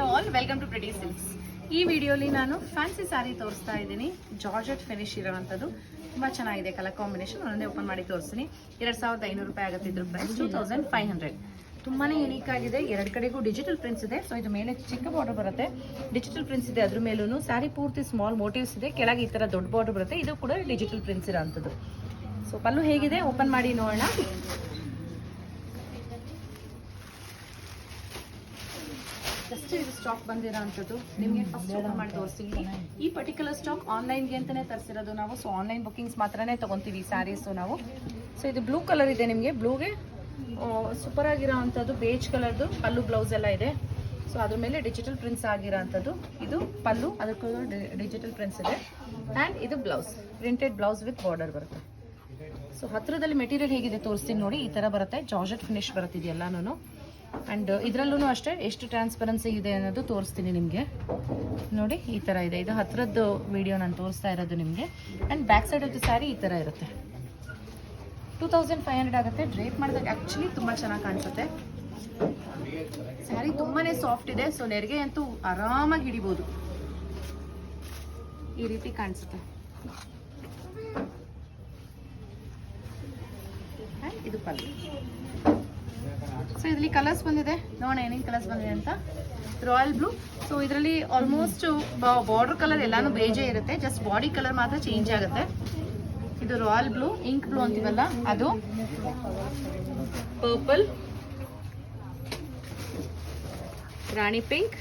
Hello all welcome to Pretty Silks ಈ ವಿಡಿಯೋಲಿ ನಾನು ಫ್ಯಾನ್ಸಿ ಸ್ಯಾರಿ ತೋರಿಸ್ತಾ ಇದ್ದೀನಿ. ಜಾರ್ಜೆಟ್ ಫಿನಿಶ್ ಇರೋವಂಥದ್ದು. ತುಂಬ ಚೆನ್ನಾಗಿದೆ ಕಲರ್ ಕಾಂಬಿನೇಷನ್ ಒಂದೇ ಓಪನ್ ಮಾಡಿ ತೋರಿಸ್ತೀನಿ. ಎರಡು ಸಾವಿರದ ಐನೂರು ರೂಪಾಯಿ ಆಗುತ್ತೆ ಇದ್ರ price two thousand five hundred ತುಂಬಾ ಯುನೀಕ್ ಆಗಿದೆ. ಎರಡು ಕಡೆಗೂ ಡಿಜಿಟಲ್ ಪ್ರಿಂಟ್ಸ್ ಇದೆ. ಸೊ ಇದು ಮೇಲೆ ಚಿಕ್ಕ ಬಾರ್ಡರ್ ಬರುತ್ತೆ. ಡಿಜಿಟಲ್ ಪ್ರಿಂಟ್ಸ್ ಇದೆ ಅದ್ರ ಮೇಲೂ ಸ್ಯಾರಿ ಪೂರ್ತಿ ಸ್ಮಾಲ್ ಮೋಟಿವ್ಸ್ ಇದೆ. ಕೆಳಗೆ ಈ ಥರ ದೊಡ್ಡ ಬಾರ್ಡರ್ ಬರುತ್ತೆ. ಇದು ಕೂಡ ಡಿಜಿಟಲ್ ಪ್ರಿಂಟ್ಸ್ ಇರೋವಂಥದ್ದು. ಸೊ ಪಲ್ಲು ಹೇಗಿದೆ? ಓಪನ್ ಮಾಡಿ ನೋಡೋಣ. ಜಸ್ಟ್ ಇದು ಸ್ಟಾಕ್ ಬಂದಿರೋ ಅಂಥದ್ದು ನಿಮಗೆ ಫಸ್ಟ್ ಓಪನ್ ಮಾಡಿ ತೋರಿಸ್ತೀನಿ. ಈ ಪರ್ಟಿಕ್ಯುಲರ್ ಸ್ಟಾಕ್ ಆನ್ಲೈನ್ಗೆ ಅಂತಲೇ ತರಿಸಿರೋದು ನಾವು. ಸೊ ಆನ್ಲೈನ್ ಬುಕ್ಕಿಂಗ್ಸ್ ಮಾತ್ರನೇ ತೊಗೊತೀವಿ ಸ್ಯಾರೀಸು ನಾವು. ಸೊ ಇದು ಬ್ಲೂ ಕಲರ್ ಇದೆ ನಿಮಗೆ. ಬ್ಲೂಗೆ ಸೂಪರ್ ಆಗಿರೋ ಅಂಥದ್ದು ಬೇಜ್ ಕಲರ್ದು ಪಲ್ಲು ಬ್ಲೌಸ್ ಎಲ್ಲ ಇದೆ. ಸೊ ಅದ್ರ ಮೇಲೆ ಡಿಜಿಟಲ್ ಪ್ರಿಂಟ್ಸ್ ಆಗಿರೋ ಅಂಥದ್ದು. ಇದು ಪಲ್ಲು ಅದಕ್ಕೂ ಡಿಜಿಟಲ್ ಪ್ರಿಂಟ್ಸ್ ಇದೆ. ಆ್ಯಂಡ್ ಇದು blouse printed blouse with border ಬರುತ್ತೆ. ಸೊ ಹತ್ತಿರದಲ್ಲಿ ಮೆಟೀರಿಯಲ್ ಹೇಗಿದೆ ತೋರಿಸ್ತೀನಿ ನೋಡಿ. ಈ ಥರ ಬರುತ್ತೆ. ಜಾರ್ಜೆಟ್ ಫಿನಿಶ್ ಬರುತ್ತೆ ಇದೆಲ್ಲನೂ ಆ್ಯಂಡ್ ಇದರಲ್ಲೂ ಅಷ್ಟೇ, ಎಷ್ಟು ಟ್ರಾನ್ಸ್ಪರೆನ್ಸಿ ಇದೆ ಅನ್ನೋದು ತೋರಿಸ್ತೀನಿ ನಿಮಗೆ. ನೋಡಿ, ಈ ಥರ ಇದೆ. ಇದು ಹತ್ತಿರದ್ದು ವಿಡಿಯೋ ನಾನು ತೋರಿಸ್ತಾ ಇರೋದು ನಿಮಗೆ. And back side of sari ಈ ಥರ ಇರುತ್ತೆ. ಟೂ ತೌಸಂಡ್ ಫೈವ್ ಹಂಡ್ರೆಡ್ ಆಗುತ್ತೆ. ಡ್ರೇಪ್ ಮಾಡಿದಾಗ ಆ್ಯಕ್ಚುಲಿ ತುಂಬ ಚೆನ್ನಾಗಿ ಕಾಣಿಸುತ್ತೆ. ಸ್ಯಾರಿ ತುಂಬಾ ಸಾಫ್ಟ್ ಇದೆ ಸೊ ನೆರಿಗೆ ಅಂತೂ ಆರಾಮಾಗಿ ಹಿಡಿಬೋದು. ಈ ರೀತಿ ಕಾಣಿಸುತ್ತೆ. ಇದು ಪಲ್ಲು. ಸೊ ಇದರಲ್ಲಿ ಕಲರ್ಸ್ ಬಂದಿದೆ. ನೋಡೋಣ ಏನೇನು ಕಲರ್ಸ್ ಬಂದಿದೆ ಅಂತ. ರಾಯಲ್ ಬ್ಲೂ ಸೊ ಇದರಲ್ಲಿ ಆಲ್ಮೋಸ್ಟ್ ಬಾರ್ಡರ್ ಕಲರ್ ಎಲ್ಲಾನು ಬೇಜೇ ಇರುತ್ತೆ. ಜಸ್ಟ್ ಬಾಡಿ ಕಲರ್ ಮಾತ್ರ ಚೇಂಜ್ ಆಗುತ್ತೆ. ಇದು ರಾಯಲ್ ಬ್ಲೂ ಇಂಕ್ ಬ್ಲೂ ಅಂತೀವಲ್ಲ, ಅದು. ಪರ್ಪಲ್ ರಾಣಿ ಪಿಂಕ್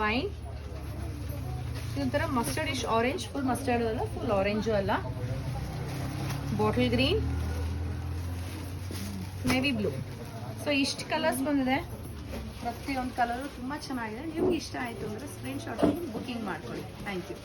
ವೈನ್ ಇದೊಂಥರ mustard ish orange full mustard ಅಲ್ಲ ಫುಲ್ ಆರೆಂಜು ಅಲ್ಲ. Bottle green navy blue so ಇಷ್ಟು ಕಲರ್ಸ್ ಬಂದಿದೆ. ಪ್ರತಿಯೊಂದು ಕಲರು ತುಂಬ ಚೆನ್ನಾಗಿದೆ. ನಿಮ್ಗೆ ಇಷ್ಟ ಆಯಿತು ಅಂದರೆ ಸ್ಕ್ರೀನ್ಶಾಟ್ ಬುಕ್ಕಿಂಗ್ ಮಾಡ್ಕೊಳ್ಳಿ. Thank you